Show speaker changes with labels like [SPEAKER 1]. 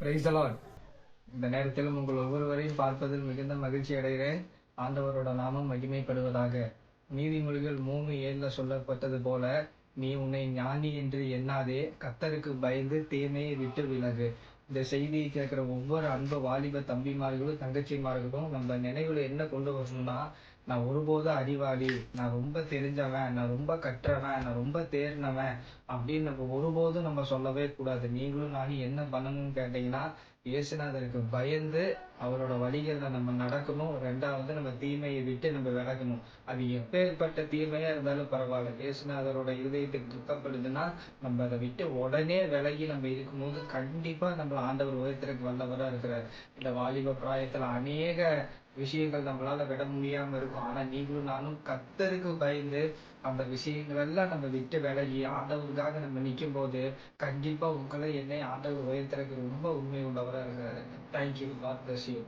[SPEAKER 1] Price இந்த நேரத்திலும் உங்கள் ஒவ்வொருவரையும் பார்ப்பதில் மிகுந்த மகிழ்ச்சி அடைகிறேன். ஆண்டவரோட நாமம் மகிமைப்படுவதாக. நீதிமொழிகள் மூணு ஏழுல சொல்லப்பட்டது போல நீ உன்னை ஞானி என்று எண்ணாதே கத்தருக்கு பயந்து தீமையை விட்டு விலகு. இந்த செய்தியை கேட்குற ஒவ்வொரு அன்பு வாலிப தம்பிமார்களும் தங்கச்சிமார்களும் நம்ம நினைவுல என்ன கொண்டு வரணும்னா நான் ஒருபோதும் அறிவாளி நான் ரொம்ப தெரிஞ்சவன் நான் ரொம்ப கற்றவன் நான் ரொம்ப தேர்னவன் அப்படின்னு நம்ம ஒருபோதும் நம்ம சொல்லவே கூடாது. நீங்களும் நானும் என்ன பண்ணணும்னு கேட்டீங்கன்னா இயேசுநாதருக்கு பயந்து அவரோட வழிகளில் நம்ம நடக்கணும். ரெண்டாவது நம்ம தீமையை விட்டு நம்ம விலகணும். அது எப்பேற்பட்ட தீமையா இருந்தாலும் பரவாயில்ல. இயேசுநாதரோட இருதயத்துக்கு துக்கப்படுதுன்னா நம்ம அதை விட்டு உடனே விலகி நம்ம இருக்கும்போது கண்டிப்பா நம்ம ஆண்டவர் உயரத்திற்கு வல்லவரா இருக்கிறார். இந்த வாலிப பிராயத்துல அநேக விஷயங்கள் நம்மளால விட முடியாம இருக்கும். ஆனா நீங்களும் நானும் கத்தருக்கு பயந்து அந்த விஷயங்கள் எல்லாம் நம்ம விட்டு விலகி ஆண்டவருக்காக நம்ம நிற்கும் போது கண்டிப்பா உங்களை என்னை ஆண்டவர் உயர்த்துறதுக்கு ரொம்ப உண்மை உள்ளவராக இருக்கிறாரு தேங்க்யூ காட் பிளஸ் யூ